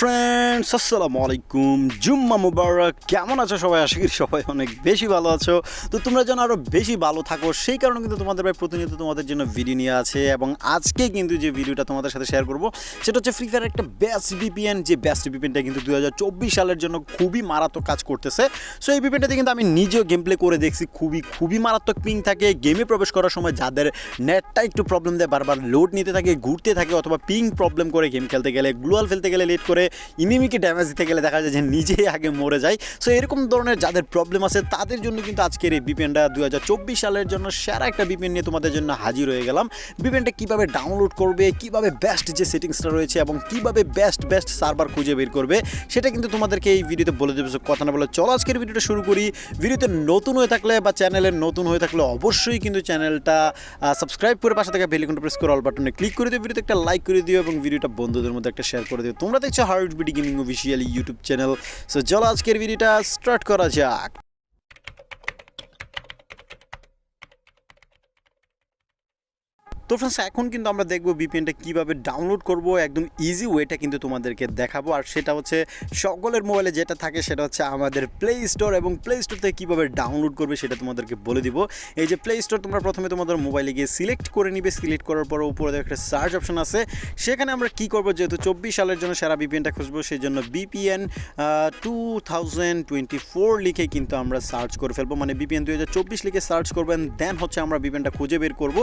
Friends আসসালামু আলাইকুম। জুম্মা মুবারক, কেমন আছো সবাই? আশা করি সবাই অনেক বেশি ভালো আছো। তো তোমরা যেন আরও বেশি ভালো থাকো, সেই কারণে কিন্তু তোমাদের ভাই প্রতিনিয়ত তোমাদের জন্য ভিডিও নিয়ে আছে এবং আজকে কিন্তু যে ভিডিওটা তোমাদের সাথে শেয়ার করব, সেটা হচ্ছে ফ্রি ফায়ার একটা বেস্ট ভিপিএন যে বেস্ট ভিপিএনটা কিন্তু দু হাজার চব্বিশ সালের জন্য খুবই মারাত্মক কাজ করতেছে। সো এই ভিপিএনটাতে কিন্তু আমি নিজেও গেম প্লে করে দেখছি, খুবই খুবই মারাত্মক পিং থাকে। গেমে প্রবেশ করার সময় যাদের নেটটা একটু প্রবলেম দেয়, বারবার লোড নিতে থাকে, ঘুরতে থাকে, অথবা পিং প্রবলেম করে গেম খেলতে গেলে গ্লোয়াল ফেলতে গেলে লেট করে ইনিমিকে ড্যামেজ দিতে গেলে দেখা যায় যে নিজেই আগে মরে যায়। সো এরকম ধরনের যাদের প্রবলেম আছে, তাদের জন্য কিন্তু আজকের এই বিপিএনটা দু সালের জন্য সেরা একটা বিপিএন নিয়ে তোমাদের জন্য হাজির হয়ে গেলাম। বিপিএনটা কীভাবে ডাউনলোড করবে, কীভাবে বেস্ট যে সেটিংসটা রয়েছে এবং কীভাবে বেস্ট বেস্ট সার্ভার খুঁজে বের করবে, সেটা কিন্তু তোমাদেরকে এই ভিডিওতে বলে দেবে। কথা না বলে চলো আজকের ভিডিওটা শুরু করি। ভিডিওতে নতুন হয়ে থাকলে বা চ্যানেলে নতুন হয়ে থাকলে অবশ্যই কিন্তু চ্যানেলটা সাবস্ক্রাইব করে পাশে থাকা বেলিকনটা প্রেস করে অল বাটনে ক্লিক করে দিও। ভিডিওতে একটা লাইক করে দিও এবং ভিডিওটা বন্ধুদের মধ্যে একটা শেয়ার করে দিও। তোমরা দেখছ heart BD gaming official YouTube channel. So চলো আজকের ভিডিওটা স্টার্ট করা যাক। তো ফ্রেন্ডস এখন কিন্তু আমরা দেখব বিপিএনটা কীভাবে ডাউনলোড করব, একদম ইজি ওয়েটা কিন্তু তোমাদেরকে দেখাবো। আর সেটা হচ্ছে সকলের মোবাইলে যেটা থাকে সেটা হচ্ছে আমাদের প্লে স্টোর এবং প্লে স্টোর থেকে কীভাবে ডাউনলোড করবে সেটা তোমাদেরকে বলে দিব। এই যে প্লে স্টোর তোমরা প্রথমে তোমাদের মোবাইলে গিয়ে সিলেক্ট করে নিবে সিলেক্ট করার পর উপরে একটা সার্চ অপশন আছে। সেখানে আমরা কি করব, যেহেতু চব্বিশ সালের জন্য সারা বিপিএনটা খুঁজবো, সেই জন্য VPN two thousand twenty four লিখে কিন্তু আমরা সার্চ করে ফেলব। মানে বিপিএন দু হাজার চব্বিশ লিখে সার্চ করবেন দেন হচ্ছে আমরা বিপিএনটা খুঁজে বের করব।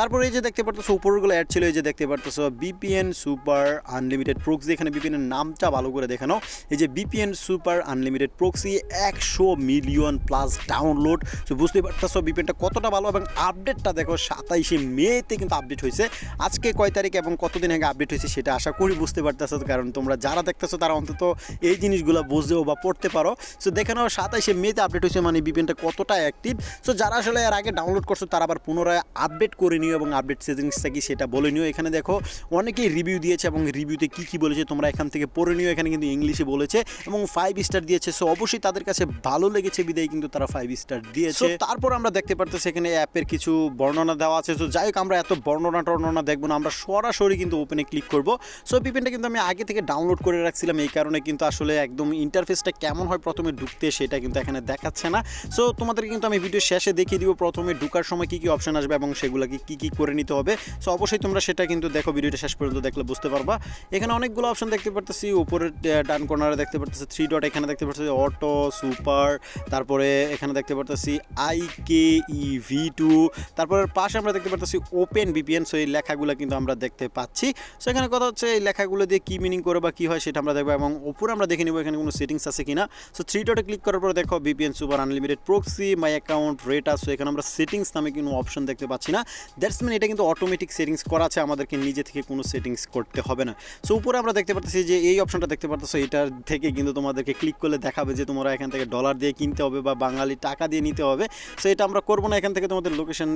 তারপরে এই যে দেখতে পারতেছো উপরগুলো অ্যাড ছিল, এই যে দেখতে পারতেছো বিপিএন সুপার আনলিমিটেড প্রক্সি এখানে বিপিএনের নামটা ভালো করে দেখানো। এই যে বিপিএন সুপার আনলিমিটেড প্রক্সি একশো মিলিয়ন প্লাস ডাউনলোড তো বুঝতে পারতেছো বিপিএনটা কতটা ভালো এবং আপডেটটা দেখো, সাতাইশে মেতে কিন্তু আপডেট হয়েছে। আজকে কয় তারিখ এবং কতদিন আগে আপডেট হয়েছে সেটা আশা করি বুঝতে পারতেছো, কারণ তোমরা যারা দেখতেছো তারা অন্তত এই জিনিসগুলো বুঝতেও বা পড়তে পারো। সো দেখে নাও, সাতাইশে মেতে আপডেট হয়েছে মানে বিপিএনটা কতটা অ্যাক্টিভ সো যারা আসলে এর আগে ডাউনলোড করছ, তারা আবার পুনরায় আপডেট করে নিও এবং আপডেট সেটিংসটা কি সেটা বলে নিও। এখানে দেখো অনেকেই রিভিউ দিয়েছে এবং রিভিউতে কী কী বলেছে তোমরা এখান থেকে পড়ে নিও। এখানে কিন্তু ইংলিশে বলেছে এবং ফাইভ স্টার দিয়েছে। সো অবশ্যই তাদের কাছে ভালো লেগেছে বিদায় কিন্তু তারা ফাইভ স্টার দিয়েছে। তারপর আমরা দেখতে পারতেছি এখানে অ্যাপের কিছু বর্ণনা দেওয়া আছে। তো যাই হোক, আমরা এত বর্ণনা টর্ণনা দেখব না। আমরা সরাসরি কিন্তু ওপেনে ক্লিক করব। সো পিপেনটা কিন্তু আমি আগে থেকে ডাউনলোড করে রাখছিলাম। এই কারণে কিন্তু আসলে একদম ইন্টারফেসটা কেমন হয় প্রথমে ঢুকতে সেটা কিন্তু এখানে দেখাচ্ছে না। সো তোমাদেরকে কিন্তু আমি ভিডিও শেষে দেখিয়ে দিব। প্রথমে ঢুকার সময় কী কী অপশন আসবে এবং সেগুলোকে কী কী করে নিতে হবে। সো অবশ্যই তোমরা সেটা কিন্তু দেখো, ভিডিওটা শেষ পর্যন্ত দেখলে বুঝতে পারবা। এখানে অনেকগুলো অপশন দেখতে পারতেছি। উপরে ডান কর্নারে দেখতে পারতেছি থ্রি ডট এখানে দেখতে পারতেছি অটো সুপার তারপরে এখানে দেখতে পারতেছি I K E V two তারপরে পাশে আমরা দেখতে পারতেছি ওপেন বিপিএন সো এই লেখাগুলো কিন্তু আমরা দেখতে পাচ্ছি। সো এখানে কথা হচ্ছে এই লেখাগুলো দিয়ে কী মিনিং করে বা কী হয় সেটা আমরা দেখব এবং উপরে আমরা দেখে নিব এখানে কোনো সেটিংস আছে কিনা। সো থ্রি ডটে ক্লিক করার পরে দেখো VPN super unlimited proxy my account rate আছে। এখানে আমরা সেটিংস নামে কোনো অপশন দেখতে পাচ্ছি না। দ্যাটস মিন এটা কিন্তু অটোমেটিক সেটিংস করা আছে, আমাদেরকে নিজে থেকে কোনো সেটিংস করতে হবে না। সো উপরে আমরা দেখতে পাচ্ছি যে এই অপশনটা দেখতে পারতেছো, এটার থেকে কিন্তু তোমাদেরকে ক্লিক করলে দেখাবে যে তোমরা এখান থেকে ডলার দিয়ে কিনতে হবে বা বাঙালি টাকা দিয়ে নিতে হবে। সো এটা আমরা করব না, এখান থেকে তোমাদের লোকেশন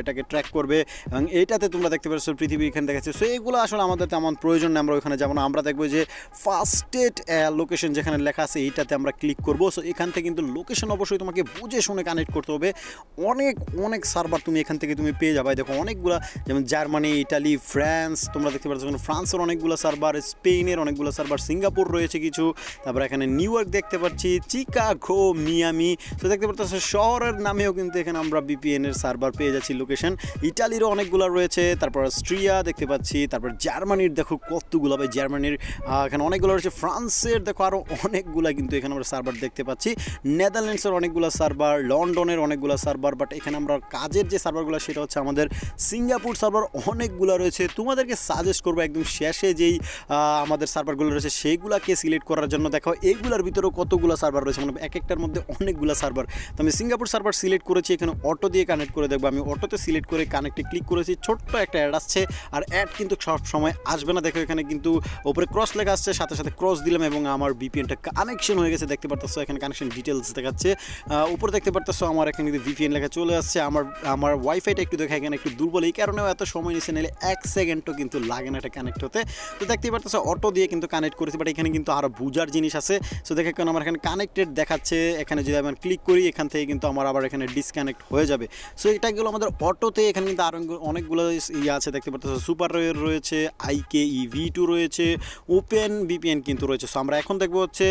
এটাকে ট্র্যাক করবে এবং এইটাতে তোমরা দেখতে পাচ্ছ পৃথিবী এখানে দেখাচ্ছে সো এগুলো আসলে আমাদের তেমন প্রয়োজন নেই, আমরা ওখানে যেমন আমরা দেখব যে ফার্স্টেড লোকেশন যেখানে লেখা আছে, এইটাতে আমরা ক্লিক করব। সো এখান থেকে কিন্তু লোকেশন অবশ্যই তোমাকে বুঝে শুনে কানেক্ট করতে হবে। অনেক অনেক সার্ভার তুমি এখান থেকে তুমি পেয়ে যাবে। দেখো, অনেকগুলো যেমন জার্মানি, ইটালি, ফ্রান্স, তোমরা দেখতে পাচ্ছ ফ্রান্সের অনেকগুলো সার্ভার স্পেনের অনেকগুলো সার্ভার সিঙ্গাপুর রয়েছে কিছু, তারপর এখানে নিউ ইয়র্ক দেখতে পাচ্ছি, চিকাগো, মিয়ামি, তো দেখতে পাচ্ছ শহরের নামেও কিন্তু এখানে আমরা বিপিএন এর সার্ভার পেয়ে যাচ্ছি লোকেশন ইটালিরও অনেকগুলো রয়েছে, তারপর অস্ট্রিয়া দেখতে পাচ্ছি, তারপর জার্মানির দেখো কতগুলো, ভাই, জার্মানির এখানে অনেকগুলো রয়েছে, ফ্রান্সের দেখো আরও অনেকগুলো কিন্তু এখানে আমরা সার্ভার দেখতে পাচ্ছি, নেদারল্যান্ডসের অনেকগুলো সার্ভার লন্ডনের অনেকগুলো সার্ভার বাট এখানে আমরা কাজের যে সার্ভারগুলো সেটা হচ্ছে আমাদের সিঙ্গাপুর সার্ভার অনেকগুলো রয়েছে। তোমাদেরকে সাজেস্ট করব একদম শেষে যেই আমাদের সার্ভারগুলো রয়েছে, সেইগুলোকে সিলেক্ট করার জন্য দেখো, এইগুলোর ভিতরেও কতগুলো সার্ভার রয়েছে মানে এক একটার মধ্যে অনেকগুলো সার্ভার। তো আমি সিঙ্গাপুর সার্ভার সিলেক্ট করেছি, এখানে অটো দিয়ে কানেক্ট করে দেখব। আমি অটোতে সিলেক্ট করে কানেক্টে ক্লিক করেছি, ছোট্ট একটা অ্যাড আসছে, আর অ্যাড কিন্তু সব সময় আসবে না। দেখো, এখানে কিন্তু ওপরে ক্রস লেখা আসছে, সাথে সাথে ক্রস দিলাম এবং আমার বিপিএনটা কানেকশন হয়ে গেছে। দেখতে পারতেছো, এখানে কানেকশন ডিটেলস দেখাচ্ছে। উপরে দেখতে পারতেছো, আমার এখানে কিন্তু ভিপিএন লেখা চলে আসছে। আমার আমার ওয়াইফাইটা একটু দেখা, এখানে একটু দুর্বল এই কারণেও এত সময় নিচ্ছে নিলে এক সেকেন্ডও কিন্তু লাগে না এটা কানেক্ট হতে। তো দেখতেই পারতেছো অটো দিয়ে কিন্তু কানেক্ট করেছি বাট এখানে কিন্তু আরও বুঝার জিনিস আছে। সো দেখে কারণ আমার এখানে কানেক্টেড দেখাচ্ছে, এখানে যদি আমি ক্লিক করি, এখান থেকে কিন্তু আমার আবার এখানে ডিসকানেক্ট হয়ে যাবে। সো এটা গেলো আমাদের অটোতে এখানে কিন্তু আরও অনেকগুলো ইয়ে আছে, দেখতে পারতেছো সুপার রয়েছে আইকে ই ভি টু রয়েছে ওপেন বিপিএন কিন্তু রয়েছে। সো আমরা এখন দেখব হচ্ছে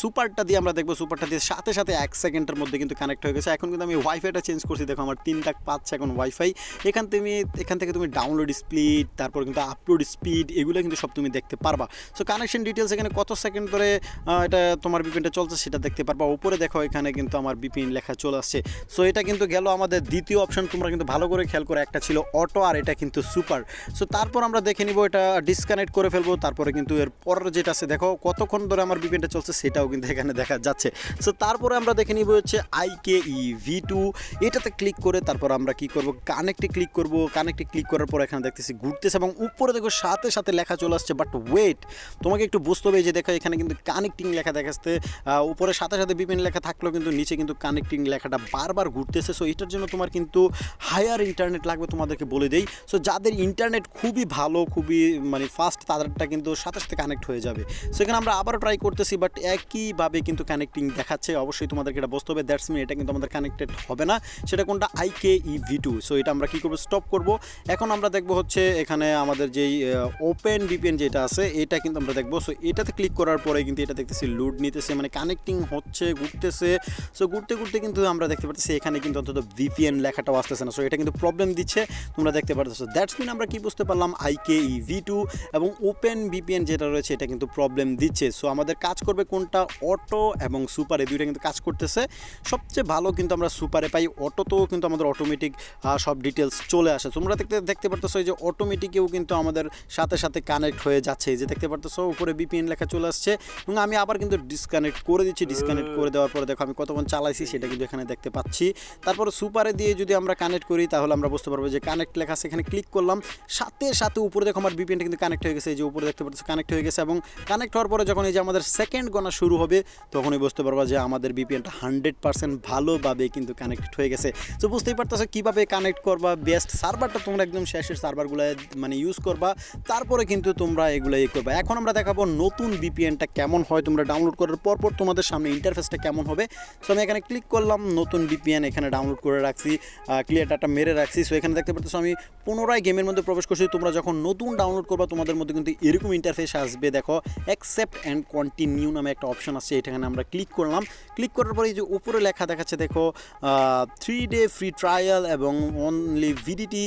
সুপারটা দিয়ে আমরা দেখব সুপারটা দিয়ে সাথে সাথে এক সেকেন্ডের মধ্যে কিন্তু কানেক্ট হয়ে গেছে। এখন কিন্তু আমি ওয়াইফাইটা চেঞ্জ করছি, দেখো আমার তিন লাখ পাচ্ছে এখন ওয়াইফাই এখান থেকে এখান থেকে তুমি ডাউনলোড স্পিড তারপর কিন্তু আপলোড স্পিড এগুলো কিন্তু সব তুমি দেখতে পারবা। সো কানেকশন ডিটেলস এখানে কত সেকেন্ড ধরে এটা তোমার বিপিনটা চলছে সেটা দেখতে পারবা। উপরে দেখো এখানে কিন্তু আমার বিপিন লেখা চলে আসছে। সো এটা কিন্তু গেল আমাদের দ্বিতীয় অপশন তোমরা কিন্তু ভালো করে খেয়াল করে একটা ছিল অটো আর এটা কিন্তু সুপার সো তারপর আমরা দেখে নিব এটা ডিসকানেক্ট করে ফেলব। তারপরে কিন্তু এর পরের যেটা আছে, দেখো কতক্ষণ ধরে আমার বিপিনটা চলছে সেটাও কিন্তু এখানে দেখা যাচ্ছে। সো তারপরে আমরা দেখে নিব হচ্ছে I K E V two এটাতে ক্লিক করে তারপর আমরা কি করব? কানেক্টে ক্লিক করব কানেক্টে ক্লিক করার পর এখানে দেখতেছি ঘুরতেছে এবং উপরে দেখো সাথে সাথে লেখা চলে আসছে বাট ওয়েট তোমাকে একটু বুঝতে হবে যে দেখো এখানে কিন্তু কানেক্টিং লেখা দেখাচ্ছে। উপরে সাথে সাথে বিভিন্ন লেখা থাকলেও কিন্তু নিচে কিন্তু কানেক্টিং লেখাটা বারবার ঘুরতেছে। সো এটার জন্য তোমার কিন্তু হায়ার ইন্টারনেট লাগবে তোমাদেরকে বলে দেই। সো যাদের ইন্টারনেট খুবই ভালো, খুবই মানে ফাস্ট তাদেরটা কিন্তু সাথে সাথে কানেক্ট হয়ে যাবে। সো এখানে আমরা আবারও ট্রাই করতেছি বাট একইভাবে কিন্তু কানেক্টিং দেখাচ্ছে। অবশ্যই তোমাদেরকে এটা বুঝতে হবে। দ্যাটস মিন এটা কিন্তু আমাদের কানেক্টেড হবে না। সেটা কোনটা? আইকে ই ভি টু সো এটা আমরা কী করব? স্টপ করব। এখন আমরা দেখব হচ্ছে এখানে আমাদের যেই ওপেন ভিপিএন যেটা আছে, এটা কিন্তু আমরা দেখব। সো এটাতে ক্লিক করার পরে কিন্তু এটা দেখতেছি লুড নিতেছে মানে কানেক্টিং হচ্ছে, ঘুরতেছে। সো ঘুরতে ঘুরতে কিন্তু আমরা দেখতে পাচ্ছি এখানে কিন্তু অন্তত ভিপিএন লেখাটাও আসতেছে না। সো এটা কিন্তু প্রবলেম দিচ্ছে, তোমরা দেখতে পারতেছো। দ্যাটস মিন আমরা কি বুঝতে পারলাম? আইকে ই ভি টু এবং ওপেন ভিপিএন যেটা রয়েছে, এটা কিন্তু প্রবলেম দিচ্ছে। সো আমাদের কাজ করবে কোনটা? অটো এবং সুপারে দুইটা কিন্তু কাজ করতেছে। সবচেয়ে ভালো কিন্তু আমরা সুপারে পাই। অটোতেও কিন্তু আমাদের অটোমেটিক সব ডিটেলস চলে আসে। তোমরা দেখতে দেখতে পারতেছো এই যে অটোমেটিকেও কিন্তু আমাদের সাথে সাথে কানেক্ট হয়ে যাচ্ছে। এই যে দেখতে পারতেছো উপরে বিপিএন লেখা চলে আসছে এবং আমি আবার কিন্তু ডিসকানেক্ট করে দিচ্ছি। ডিসকানেক্ট করে দেওয়ার পরে দেখো আমি কতক্ষণ চালাইছি সেটা কিন্তু এখানে দেখতে পাচ্ছি। তারপর সুপারে দিয়ে যদি আমরা কানেক্ট করি তাহলে আমরা বুঝতে পারব যে কানেক্ট লেখা আছে এখানে ক্লিক করলাম। সাথে সাথে উপরে দেখো আমার বিপিএনটা কিন্তু কানেক্ট হয়ে গেছে। এই যে উপরে দেখতে পাচ্ছ কানেক্ট হয়ে গেছে এবং কানেক্ট হওয়ার পরে যখন এই যে আমাদের সেকেন্ড গোনা শুরু হবে তখনই বুঝতে পারব যে আমাদের বিপিএনটা হান্ড্রেড পার্সেন্ট ভালোভাবে কিন্তু কানেক্ট হয়ে গেছে। তো বুঝতেই পারতেছো কীভাবে কানেক্ট করবা বেস্ট সার্ভারটা তোমরা একদম শেষের সার্ভারগুলো মানে ইউজ করবা, তারপরে কিন্তু তোমরা এগুলো ইয়ে করবা। এখন আমরা দেখাবো নতুন বিপিএনটা কেমন হয়, তোমরা ডাউনলোড করার পর পর তোমাদের সামনে ইন্টারফেসটা কেমন হবে। সো আমি এখানে ক্লিক করলাম, নতুন বিপিএন এখানে ডাউনলোড করে রাখছি ক্লিয়ার ডাটা মেরে রাখছি। সো এখানে দেখতে পাচ্ছ আমি পুনরায় গেমের মধ্যে প্রবেশ করছি। তোমরা যখন নতুন ডাউনলোড করবা, তোমাদের মধ্যে কিন্তু এরকম ইন্টারফেস আসবে। দেখো অ্যাকসেপ্ট অ্যান্ড কন্টিনিউ নামে একটা অপশন আছে এখানে আমরা ক্লিক করলাম। ক্লিক করার পরে এই যে উপরে লেখা দেখাচ্ছে, দেখো থ্রি ডে ফ্রি ট্রায়াল এবং অনলি ভিডিটি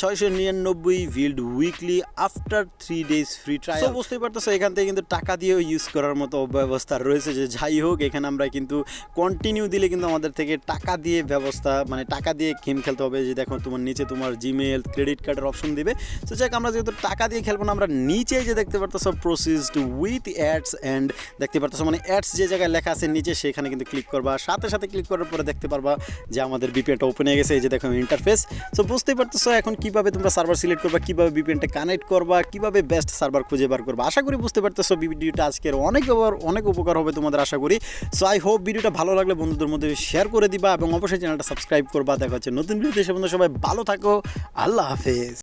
ছয়শো নিরানব্বই ভিল্ড weekly after three days free trial বুঝতেই পারতেছো, এখান থেকে কিন্তু টাকা দিয়েও ইউজ করার মতো ব্যবস্থা রয়েছে যে যাই হোক, এখানে আমরা কিন্তু কন্টিনিউ দিলে কিন্তু আমাদের থেকে টাকা দিয়ে ব্যবস্থা মানে টাকা দিয়ে গেম খেলতে হবে। যে দেখো, তোমার নিচে তোমার জিমেল ক্রেডিট কার্ডের অপশন দিবে। তো যাক, আমরা যেহেতু টাকা দিয়ে খেলব না, আমরা নিচে যে দেখতে পারতেছো প্রসিসড উইথ অ্যাডস অ্যান্ড দেখতে পারতেছো মানে অ্যাডস যে জায়গায় লেখা আছে নিচে, সেখানে কিন্তু ক্লিক করবা। সাথে সাথে ক্লিক করার পরে দেখতে পারবা যে আমাদের বিপিএনটা ওপেন হয়ে গেছে, এই যে দেখো ইন্টারফেস সো বুঝতেই পারতেছো এখন কীভাবে তোমরা সার্ভার সিলেক্ট করবা, কীভাবে বিপিএনটা কানেক্ট করবা, কীভাবে বেস্ট সার্ভার খুঁজে বার করবা। আশা করি বুঝতে পারতেছো ভিডিওটা আজকের অনেক অনেক উপকার হবে তোমাদের আশা করি। সো আই হোপ ভিডিওটা ভালো লাগলে বন্ধুদের মধ্যে শেয়ার করে দিবা এবং অবশ্যই চ্যানেলটা সাবস্ক্রাইব করবা। দেখা হচ্ছে নতুন ভিডিওতে, সে বন্ধু সবাই ভালো থাকো। আল্লাহ হাফেজ।